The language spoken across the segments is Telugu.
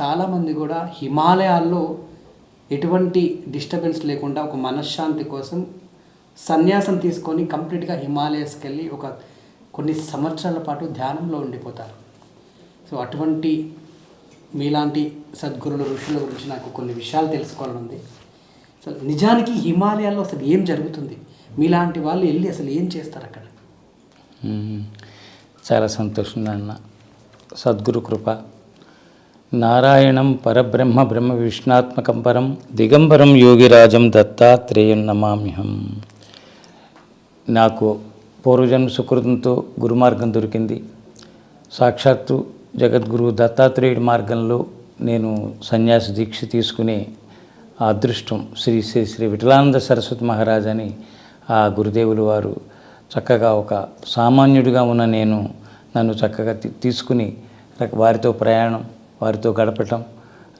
చాలామంది కూడా హిమాలయాల్లో ఎటువంటి డిస్టర్బెన్స్ లేకుండా ఒక మనశ్శాంతి కోసం సన్యాసం తీసుకొని కంప్లీట్గా హిమాలయస్కి వెళ్ళి ఒక కొన్ని సంవత్సరాల పాటు ధ్యానంలో ఉండిపోతారు. సో అటువంటి మీలాంటి సద్గురుల ఋషుల గురించి నాకు కొన్ని విషయాలు తెలుసుకోవాలనుంది సో నిజానికి హిమాలయాల్లో అసలు ఏం జరుగుతుంది? మీలాంటి వాళ్ళు వెళ్ళి అసలు ఏం చేస్తారు అక్కడ? చాలా సంతోషం నాన్న. సద్గురు కృప. నారాయణం పరబ్రహ్మ బ్రహ్మ విష్ణాత్మకం పరం దిగంబరం యోగిరాజం దత్తాత్రేయం నమామ్యహం. నాకు పూర్వజన్మ సుకృతంతో గురుమార్గం దొరికింది. సాక్షాత్తు జగద్గురు దత్తాత్రేయుడి మార్గంలో నేను సన్యాసి దీక్ష తీసుకునే ఆ అదృష్టం శ్రీ శ్రీ శ్రీ విఠలానంద సరస్వతి మహారాజ్ అని ఆ గురుదేవులు వారు చక్కగా ఒక సామాన్యుడిగా ఉన్న నేను నన్ను చక్కగా తీ- తీసుకుని వారితో ప్రయాణం వారితో గడపటం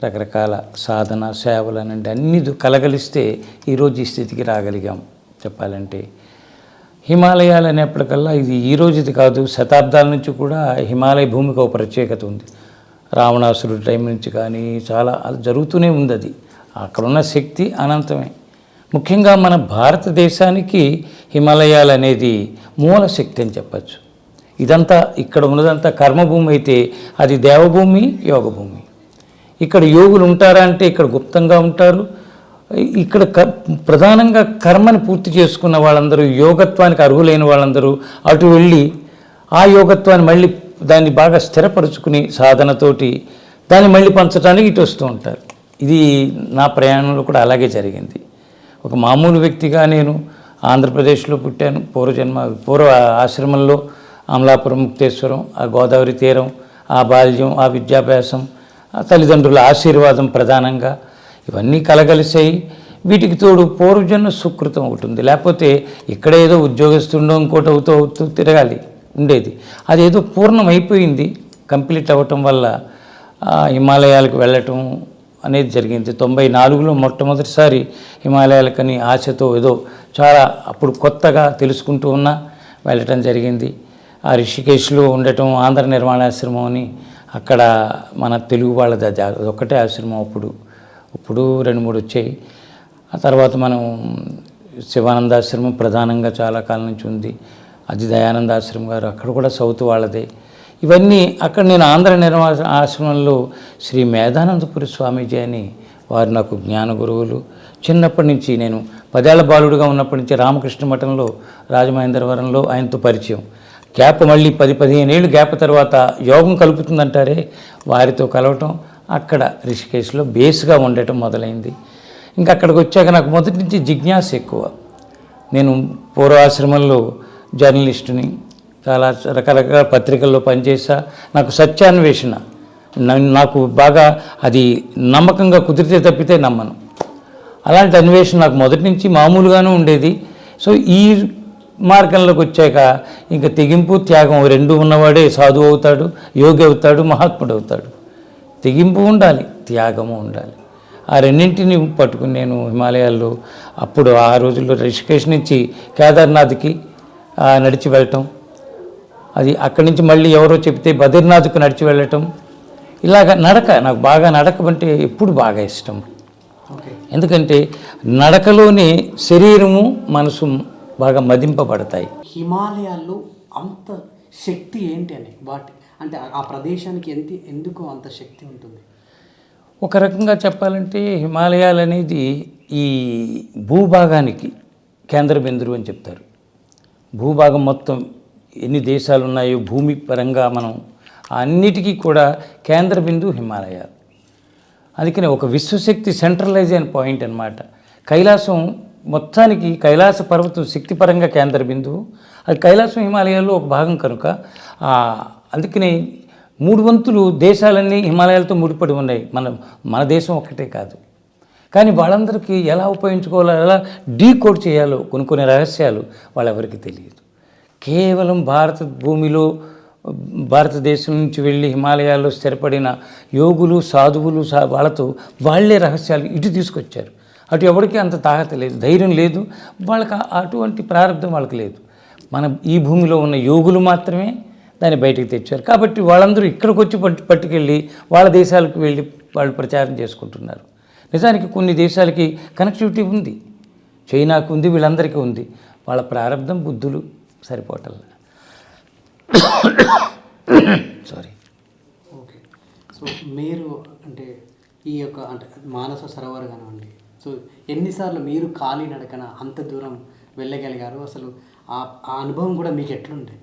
రకరకాల సాధన సేవలు అనండి అన్ని కలగలిస్తే ఈరోజు ఈ స్థితికి రాగలిగాం చెప్పాలంటే. హిమాలయాలు అనేప్పటికల్లా ఇది ఈ రోజుది కాదు శతాబ్దాల నుంచి కూడా హిమాలయ భూమికి ఒక ప్రత్యేకత ఉంది. రావణాసురుడి టైం నుంచి కానీ చాలా జరుగుతూనే ఉంది అది అక్కడున్న శక్తి అనంతమే. ముఖ్యంగా మన భారతదేశానికి హిమాలయాలు అనేది మూల శక్తి అని చెప్పచ్చు. ఇదంతా ఇక్కడ ఉన్నదంతా కర్మభూమి అయితే అది దేవభూమి యోగభూమి. ఇక్కడ యోగులు ఉంటారా అంటే ఇక్కడ గుప్తంగా ఉంటారు. ఇక్కడ క ప్రధానంగా కర్మని పూర్తి చేసుకున్న వాళ్ళందరూ యోగత్వానికి అర్హులైన వాళ్ళందరూ అటు వెళ్ళి ఆ యోగత్వాన్ని మళ్ళీ దాన్ని బాగా స్థిరపరుచుకుని సాధనతోటి దాన్ని మళ్ళీ పంచడానికి ఇటు వస్తూ ఉంటారు. ఇది నా ప్రయాణంలో కూడా అలాగే జరిగింది. ఒక మామూలు వ్యక్తిగా నేను ఆంధ్రప్రదేశ్లో పుట్టాను. పూర్వజన్మ పూర్వ ఆశ్రమంలో అమలాపురం ముక్తేశ్వరం ఆ గోదావరి తీరం ఆ బాల్యం ఆ విద్యాభ్యాసం ఆ తల్లిదండ్రుల ఆశీర్వాదం ప్రధానంగా. ఇవన్నీ కలగలిసాయి. వీటికి తోడు పూర్వజన్మ సుకృతం ఒకటి ఉంది. లేకపోతే ఇక్కడ ఏదో ఉద్యోగస్తుండో ఇంకోటి అవుతూ అవుతూ తిరగాలి ఉండేది. అదేదో పూర్ణం అయిపోయింది కంప్లీట్ అవ్వటం వల్ల హిమాలయాలకు వెళ్ళటం అనేది జరిగింది. తొంభై నాలుగులో మొట్టమొదటిసారి హిమాలయాలకని ఆశతో ఏదో చాలా అప్పుడు కొత్తగా తెలుసుకుంటూ ఉన్నా వెళ్ళటం జరిగింది. రిషికేశ్లో ఉండటం ఆంధ్ర నిర్మాణాశ్రమం అని అక్కడ మన తెలుగు వాళ్ళది అది ఒకటే ఆశ్రమం అప్పుడు. ఇప్పుడు రెండు మూడు వచ్చాయి. ఆ తర్వాత మనం శివానందాశ్రమం ప్రధానంగా చాలా కాలం నుంచి ఉంది. అది దయానంద ఆశ్రమం గారు అక్కడ కూడా సౌత్ వాళ్ళదే. ఇవన్నీ అక్కడ నేను ఆంధ్ర నిర్మా ఆశ్రమంలో శ్రీ మేధానందపురి స్వామీజీ అని వారు నాకు జ్ఞాన గురువులు. చిన్నప్పటి నుంచి నేను పదేళ్ళ బాలుడుగా ఉన్నప్పటి నుంచి రామకృష్ణ మఠంలో రాజమహేంద్రవరంలో ఆయనతో పరిచయం. గ్యాప్ మళ్ళీ పది పదిహేను ఏళ్ళు గ్యాప్ తర్వాత యోగం కలుపుతుందంటారే? వారితో కలవటం అక్కడ రిషికేశ్లో బేస్గా ఉండటం మొదలైంది. ఇంకా అక్కడికి వచ్చాక నాకు మొదటి నుంచి జిజ్ఞాస ఎక్కువ. నేను పూర్వాశ్రమంలో జర్నలిస్టుని చాలా రకరకాల పత్రికల్లో పనిచేసా. నాకు సత్యాన్వేషణ నన్ను- నాకు బాగా అది నమ్మకంగా కుదిరితే తప్పితే నమ్మను. అలాంటి అన్వేషణ నాకు మొదటి నుంచి మామూలుగానే ఉండేది. సో ఈ మార్గంలోకి వచ్చాక ఇంకా తెగింపు త్యాగం రెండు ఉన్నవాడే సాధువు అవుతాడు యోగి అవుతాడు మహాత్ముడు అవుతాడు. తెగింపు ఉండాలి త్యాగము ఉండాలి. ఆ రెండింటిని పట్టుకుని నేను హిమాలయాల్లో అప్పుడు ఆ రోజుల్లో రిషికేష్ నుంచి కేదార్నాథ్కి నడిచి వెళ్ళటం. అది అక్కడి నుంచి మళ్ళీ ఎవరో చెప్తే బద్రీనాథ్కు నడిచి వెళ్ళటం. ఇలాగ నడక నాకు బాగా నడక అంటే ఎప్పుడు బాగా ఇష్టం. ఎందుకంటే నడకలోనే శరీరము మనసు బాగా మదింపబడతాయి. హిమాలయాల్లో అంత శక్తి ఏంటి అని వాటి అంటే ఆ- ప్రదేశానికి ఎంత ఎందుకు అంత శక్తి ఉంటుంది? ఒక రకంగా చెప్పాలంటే హిమాలయాలు అనేది ఈ భూభాగానికి కేంద్ర బిందువు అని చెప్తారు. భూభాగం మొత్తం ఎన్ని దేశాలు ఉన్నాయో భూమి పరంగా మనం అన్నిటికీ కూడా కేంద్ర బిందువు హిమాలయాలు. అందుకని ఒక విశ్వశక్తి సెంట్రలైజ్ అయిన పాయింట్ అన్నమాట. కైలాసం మొత్తానికి కైలాస పర్వతం శక్తిపరంగా కేంద్ర బిందువు. అది కైలాసం హిమాలయాల్లో ఒక భాగం కనుక అందుకని మూడు వంతులు దేశాలన్నీ హిమాలయాలతో ముడిపడి ఉన్నాయి. మన మన దేశం ఒక్కటే కాదు. కానీ వాళ్ళందరికీ ఎలా ఉపయోగించుకోవాలో ఎలా డీకోడ్ చేయాలో కొన్ని కొన్ని రహస్యాలు వాళ్ళెవరికి తెలియదు. కేవలం భారత భూమిలో భారతదేశం నుంచి వెళ్ళి హిమాలయాల్లో స్థిరపడిన యోగులు సాధువులు సా వాళ్ళతో వాళ్ళే రహస్యాలు ఇటు తీసుకొచ్చారు. అటు ఎవరికి అంత తాగత లేదు ధైర్యం లేదు. వాళ్ళకి అటువంటి ప్రారంభం వాళ్ళకి లేదు. మన ఈ భూమిలో ఉన్న యోగులు మాత్రమే దాన్ని బయటికి తెచ్చారు. కాబట్టి వాళ్ళందరూ ఇక్కడికి వచ్చి పట్టు పట్టుకెళ్ళి వాళ్ళ దేశాలకు వెళ్ళి వాళ్ళు ప్రచారం చేసుకుంటున్నారు. నిజానికి కొన్ని దేశాలకి కనెక్టివిటీ ఉంది. చైనాకు ఉంది వీళ్ళందరికీ ఉంది. వాళ్ళ ప్రారంభం బుద్ధులు సరిపోవటల్లా సారీ ఓకే సో మీరు అంటే ఈ యొక్క అంటే మానస సరోవర్ కానివ్వండి సో ఎన్నిసార్లు మీరు ఖాళీ నడకన అంత దూరం వెళ్ళగలిగారు? అసలు ఆ ఆ అనుభవం కూడా మీకు ఎట్లుండే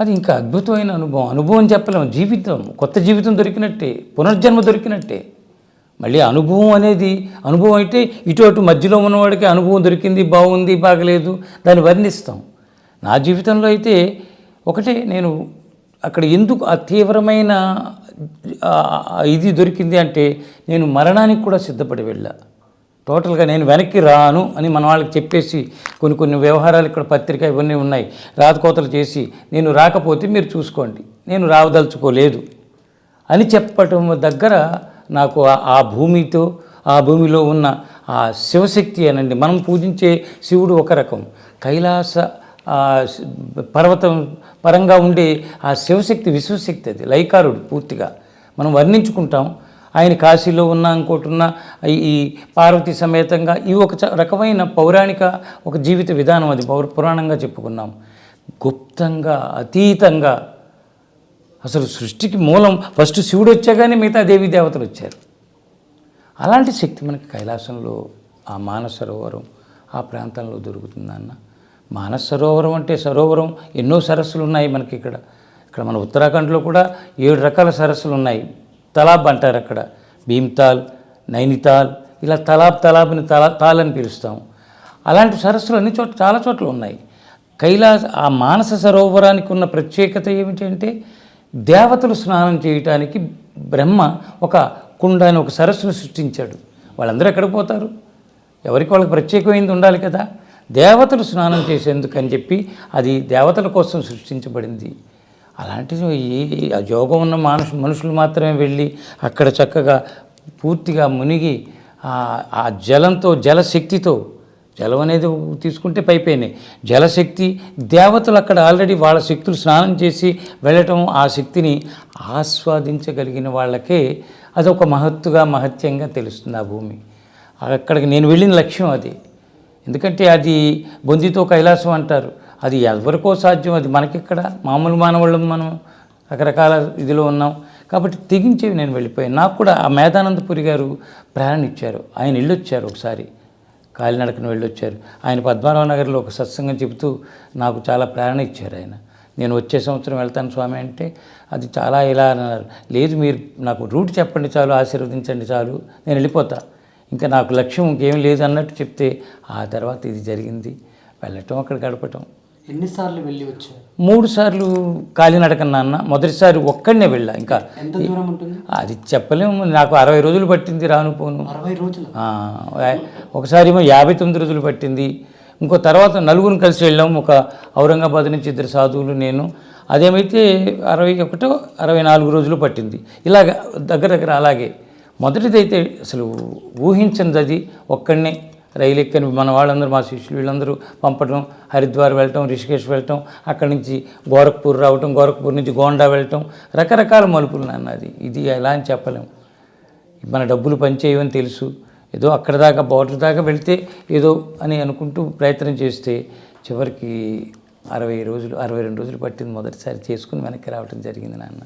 అది ఇంకా అద్భుతమైన అనుభవం. అనుభవం చెప్పలేము. జీవితం కొత్త జీవితం దొరికినట్టే పునర్జన్మ దొరికినట్టే. మళ్ళీ అనుభవం అనేది అనుభవం అయితే ఇటు అటు మధ్యలో ఉన్నవాడికి అనుభవం దొరికింది బాగుంది బాగలేదు దాన్ని వర్ణిస్తాం. నా జీవితంలో అయితే ఒకటే నేను అక్కడ ఎందుకు ఆ తీవ్రమైన ఇది దొరికింది అంటే నేను మరణానికి కూడా సిద్ధపడి వెళ్ళా. టోటల్గా నేను వెనక్కి రాను అని మన వాళ్ళకి చెప్పేసి కొన్ని కొన్ని వ్యవహారాలు ఇక్కడ పత్రిక ఇవన్నీ ఉన్నాయి. రాతకోతలు చేసి నేను రాకపోతే మీరు చూసుకోండి. నేను రావదలుచుకోలేదు అని చెప్పటం దగ్గర నాకు ఆ- భూమితో ఆ భూమిలో ఉన్న ఆ శివశక్తి అనండి. మనం పూజించే శివుడు ఒక రకం. కైలాస పర్వతం పరంగా ఉండే ఆ శివశక్తి విశ్వశక్తి అది. లైకారుడు పూర్తిగా. మనం వర్ణించుకుంటాం. ఆయన కాశీలో ఉన్న ఇంకోటి ఈ- పార్వతి సమేతంగా ఈ ఒక చ- రకమైన పౌరాణిక ఒక జీవిత విధానం అది పౌర పురాణంగా చెప్పుకున్నాం. గుప్తంగా అతీతంగా అసలు సృష్టికి మూలం ఫస్ట్ శివుడు వచ్చాగానే మిగతా దేవీ దేవతలు వచ్చారు. అలాంటి శక్తి మనకి కైలాసంలో ఆ మానస సరోవరం ఆ ప్రాంతంలో దొరుకుతుందన్న మానస సరోవరం అంటే సరోవరం ఎన్నో సరస్సులు ఉన్నాయి మనకి ఇక్కడ. ఇక్కడ మన ఉత్తరాఖండ్లో కూడా ఏడు రకాల సరస్సులు ఉన్నాయి. తలాబ్ అంటారు అక్కడ. భీమ్తాల్ నైనితాల్ ఇలా తలాబ్ తలాబ్ని తలా తాల్ అని పిలుస్తాం. అలాంటి సరస్సులు అన్ని చోట్ల చాలా చోట్ల ఉన్నాయి. కైలాస ఆ మానస సరోవరానికి ఉన్న ప్రత్యేకత ఏమిటంటే దేవతలు స్నానం చేయటానికి బ్రహ్మ ఒక కుండాని ఒక సరస్సును సృష్టించాడు. వాళ్ళందరూ ఎక్కడికి పోతారు? ఎవరికి వాళ్ళకి ప్రత్యేకమైంది ఉండాలి కదా? దేవతలు స్నానం చేసేందుకు అని చెప్పి అది దేవతల కోసం సృష్టించబడింది. అలాంటిది ఈ ఆ యోగం ఉన్న మనుషు మనుషులు మాత్రమే వెళ్ళి అక్కడ చక్కగా పూర్తిగా మునిగి ఆ- ఆ జలంతో జలశక్తితో జలం అనేది తీసుకుంటే పైపోయినాయి జలశక్తి దేవతలు అక్కడ ఆల్రెడీ వాళ్ళ శక్తులు స్నానం చేసి వెళ్ళటం ఆ శక్తిని ఆస్వాదించగలిగిన వాళ్ళకే అదొక మహత్తుగా మహత్యంగా తెలుస్తుంది ఆ భూమి. అక్కడికి నేను వెళ్ళిన లక్ష్యం అది. ఎందుకంటే అది బొందితో కైలాసం అంటారు. అది ఎవరికో సాధ్యం అది మనకిక్కడ. మామూలు మానవాళ్ళం మనం రకరకాల ఇదిలో ఉన్నాం. కాబట్టి తెగించి నేను వెళ్ళిపోయాను. నాకు కూడా ఆ మేధానందపురి గారు ప్రేరణ ఇచ్చారు. ఆయన వెళ్ళొచ్చారు ఒకసారి. కాలినడకను వెళ్ళొచ్చారు. ఆయన పద్మారావు నగర్లో ఒక సత్సంగం చెబుతూ నాకు చాలా ప్రేరణ ఇచ్చారు ఆయన. నేను వచ్చే సంవత్సరం వెళ్తాను స్వామి అంటే అది చాలా ఇలా అన్నారు. లేదు మీరు నాకు రూట్ చెప్పండి చాలు ఆశీర్వదించండి చాలు నేను వెళ్ళిపోతా. ఇంకా నాకు లక్ష్యం ఇంకేం లేదు అన్నట్టు చెప్తే ఆ తర్వాత ఇది జరిగింది. వెళ్ళటం అక్కడ గడపటం. ఎన్నిసార్లు వెళ్ళి వచ్చారు? మూడు సార్లు కాలినడక నాన్న మొదటిసారి ఒక్కడనే వెళ్ళా. ఇంకా ఎంత దూరం ఉంటుంది? అది చెప్పలేము. నాకు అరవై రోజులు పట్టింది రాను పోను. అరవై రోజులు? ఒకసారి ఏమో యాభై తొమ్మిది రోజులు పట్టింది. ఇంకో తర్వాత నలుగురిని కలిసి వెళ్ళాము. ఒక ఔరంగాబాద్ నుంచి ఇద్దరు సాధువులు నేను. అదేమైతే అరవై ఒకటో అరవై నాలుగు రోజులు పట్టింది. ఇలాగ దగ్గర దగ్గర అలాగే. మొదటిదైతే అసలు ఊహించనిది అది ఒక్కడనే. రైలు ఎక్కని మన వాళ్ళందరూ మా శిష్యులు వీళ్ళందరూ పంపడం హరిద్వార్ వెళ్ళటం రిషికేష్ వెళ్ళటం అక్కడి నుంచి గోరఖ్పూర్ రావటం గోరఖ్పూర్ నుంచి గోండా వెళ్ళటం రకరకాల మలుపులు నాన్న అది. ఇది ఎలా అని చెప్పలేము మన డబ్బులు పనిచేయవని తెలుసు. ఏదో అక్కడ దాకా బోర్డర్ దాకా వెళ్తే ఏదో అని అనుకుంటూ ప్రయత్నం చేస్తే చివరికి అరవై రోజులు అరవై రెండు రోజులు పట్టింది మొదటిసారి చేసుకుని వెనక్కి రావటం జరిగింది నాన్న.